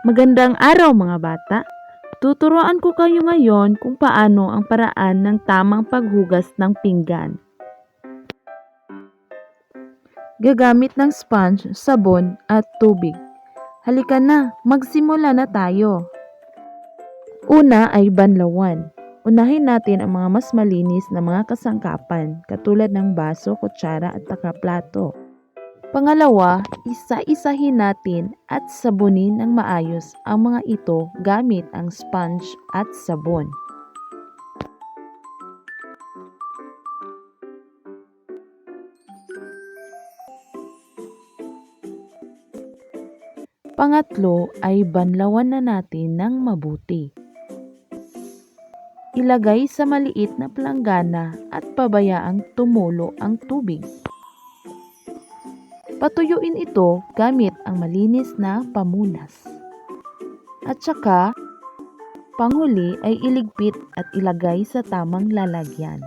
Magandang araw mga bata. Tuturuan ko kayo ngayon kung paano ang paraan ng tamang paghugas ng pinggan. Gagamit ng sponge, sabon at tubig. Halika na, magsimula na tayo. Una ay banlawan. Unahin natin ang mga mas malinis na mga kasangkapan katulad ng baso, kutsara at takaplato. Pangalawa, isa-isahin natin at sabunin ng maayos ang mga ito gamit ang sponge at sabon. Pangatlo ay banlawan na natin ng mabuti. Ilagay sa maliit na planggana at pabayaang tumulo ang tubig. Patuyuin ito gamit ang malinis na pamunas. At saka, panghuli ay iligpit at ilagay sa tamang lalagyan.